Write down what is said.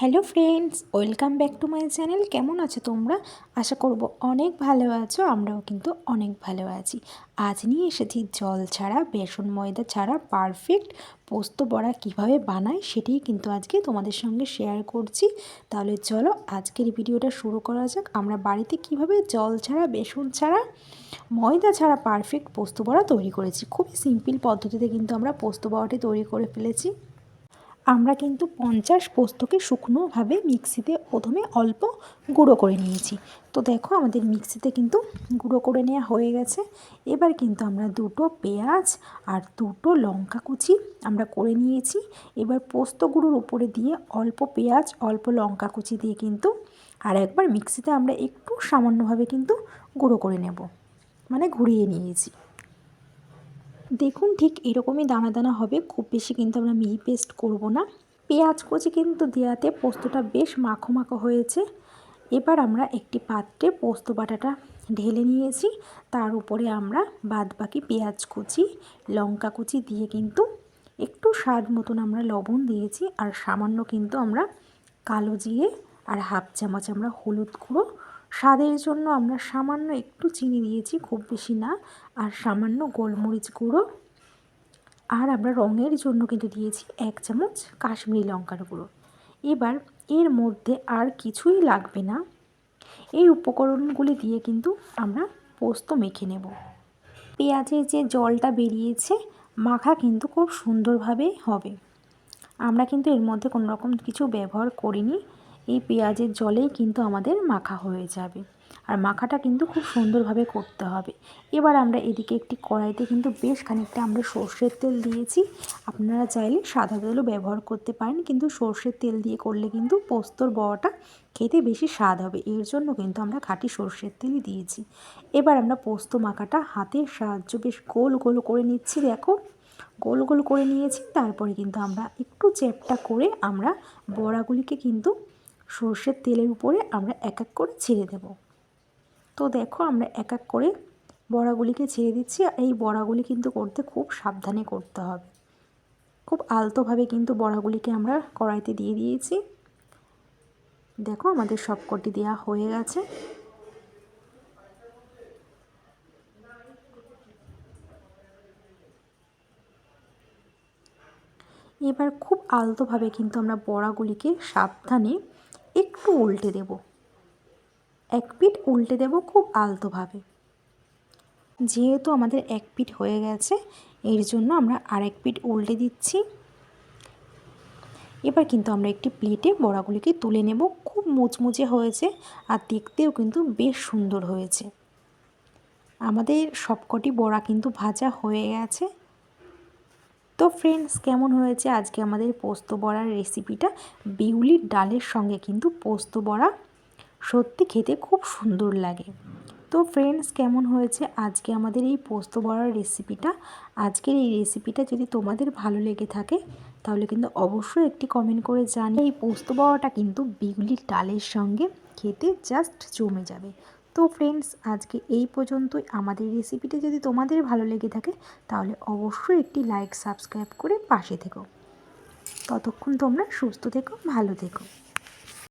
Hello friends, welcome back to my channel. কেমন আছো তোমরা? আশা করব অনেক ভালো আছো, আমরাও কিন্তু অনেক ভালো আছি। আজ নিয়ে এসেছি জল ছাড়া, বেসন ময়দা ছাড়া পারফেক্ট পোস্ত বড়া কীভাবে বানায় সেটাই কিন্তু আজকে তোমাদের সঙ্গে শেয়ার করছি। তাহলে চলো আজকের ভিডিওটা শুরু করা যাক। আমরা বাড়িতে কীভাবে জল ছাড়া, বেসন ছাড়া, ময়দা ছাড়া পারফেক্ট পোস্ত বড়া তৈরি করেছি। খুবই সিম্পল পদ্ধতিতে কিন্তু আমরা পোস্ত বড়াটি তৈরি করে ফেলেছি। আমরা কিন্তু পঞ্চাশ পোস্তকে শুকনোভাবে মিক্সিতে প্রথমে অল্প গুঁড়ো করে নিয়েছি। তো দেখো আমাদের মিক্সিতে কিন্তু গুঁড়ো করে নেওয়া হয়ে গেছে। এবার কিন্তু আমরা দুটো পেঁয়াজ আর দুটো লঙ্কা কুচি আমরা করে নিয়েছি। এবার পোস্ত গুঁড়োর উপরে দিয়ে অল্প পেঁয়াজ, অল্প লঙ্কা কুচি দিয়ে কিন্তু আর একবার মিক্সিতে আমরা একটু সামান্যভাবে কিন্তু গুঁড়ো করে নেব। মানে ঘুরিয়ে নিয়েছি। দেখুন ঠিক এরকমই দানা দানা হবে, খুব বেশি কিন্তু আমরা মিহি পেস্ট করব না। পেঁয়াজ কুচি কিন্তু দেওয়াতে পোস্তটা বেশ মাখো মাখো হয়েছে। এবার আমরা একটি পাত্রে পোস্ত বাটাটা ঢেলে নিয়েছি, তার উপরে আমরা বাদ বাকি পেঁয়াজ কুচি, লঙ্কা কুচি দিয়ে কিন্তু একটু স্বাদ মতন আমরা লবণ দিয়েছি, আর সামান্য কিন্তু আমরা কালো জিরে আর হাফ চামচ আমরা হলুদ গুঁড়ো। স্বাদের জন্য আমরা সামান্য একটু চিনি দিয়েছি, খুব বেশি না, আর সামান্য গোলমরিচ গুঁড়ো। আর আমরা রঙের জন্য কিন্তু দিয়েছি এক চামচ কাশ্মীরি লঙ্কার গুঁড়ো। এবার এর মধ্যে আর কিছুই লাগবে না। এই উপকরণগুলি দিয়ে কিন্তু আমরা পোস্ত মেখে নেব। পেঁয়াজের যে জলটা বেরিয়েছে, মাখা কিন্তু খুব সুন্দরভাবে হবে। আমরা কিন্তু এর মধ্যে কোনো রকম কিছু ব্যবহার করিনি। এই পেঁয়াজের জলেই কিন্তু আমাদের মাখা হয়ে যাবে। আর মাখাটা কিন্তু খুব সুন্দরভাবে করতে হবে। এবার আমরা এদিকে একটি কড়াইতে কিন্তু বেশ খানিকটা আমরা সর্ষের তেল দিয়েছি। আপনারা চাইলে সাদা তেলও ব্যবহার করতে পারেন, কিন্তু সর্ষের তেল দিয়ে করলে কিন্তু পোস্তর বড়াটা খেতে বেশি স্বাদ হবে। এর জন্য কিন্তু আমরা খাঁটি সর্ষের তেলই দিয়েছি। এবার আমরা পোস্ত মাখাটা হাতের সাহায্য বেশ গোল গোল করে নিচ্ছি, দেখো। গোল গোল করে নিয়েছি, তারপরে কিন্তু আমরা একটু চ্যাপটা করে আমরা বড়াগুলিকে কিন্তু সর্ষের তেলের উপরে আমরা এক এক করে ছেড়ে দেব। তো দেখো আমরা এক এক করে বড়াগুলিকে ছেড়ে দিচ্ছি আর এই বড়াগুলি কিন্তু করতে খুব সাবধানে করতে হবে। খুব আলতোভাবে কিন্তু বড়াগুলিকে আমরা কড়াইতে দিয়ে দিয়েছি। দেখো আমাদের সবকটি দেওয়া হয়ে গেছে। এবার খুব আলতোভাবে কিন্তু আমরা বড়াগুলিকে সাবধানে একটু উল্টে দেব। এক পিঠ উল্টে দেব খুব আলতোভাবে। যেহেতু আমাদের এক পিঠ হয়ে গেছে, এর জন্য আমরা আরেক পিঠ উল্টে দিচ্ছি। এবার কিন্তু আমরা একটি প্লেটে বড়াগুলিকে তুলে নেব। খুব মুচমুচে হয়েছে আর দেখতেও কিন্তু বেশ সুন্দর হয়েছে। আমাদের সবকটি বড়া কিন্তু ভাজা হয়ে গেছে। তো ফ্রেন্ডস কেমন হয়েছে আজকে আমাদের পোস্ত বড়ার রেসিপিটা বিউলির ডালের সঙ্গে কিন্তু পোস্ত বড়া সত্যি খেতে খুব সুন্দর লাগে। তো ফ্রেন্ডস কেমন হয়েছে আজকে আমাদের এই পোস্ত বড়ার রেসিপিটা আজকের এই রেসিপিটা যদি তোমাদের ভালো লেগে থাকে, তাহলে কিন্তু অবশ্যই একটি কমেন্ট করে জানি এই পোস্ত বড়াটা কিন্তু বিউলির ডালের সঙ্গে খেতে জাস্ট জমে যাবে। তো ফ্রেন্ডস আজকে এই পর্যন্তই। আমাদের রেসিপিটি যদি তোমাদের ভালো লেগে থাকে, তাহলে অবশ্যই একটি লাইক সাবস্ক্রাইব করে পাশে থেকো। ততক্ষণ তোমরা সুস্থ থেকো, ভালো থেকো।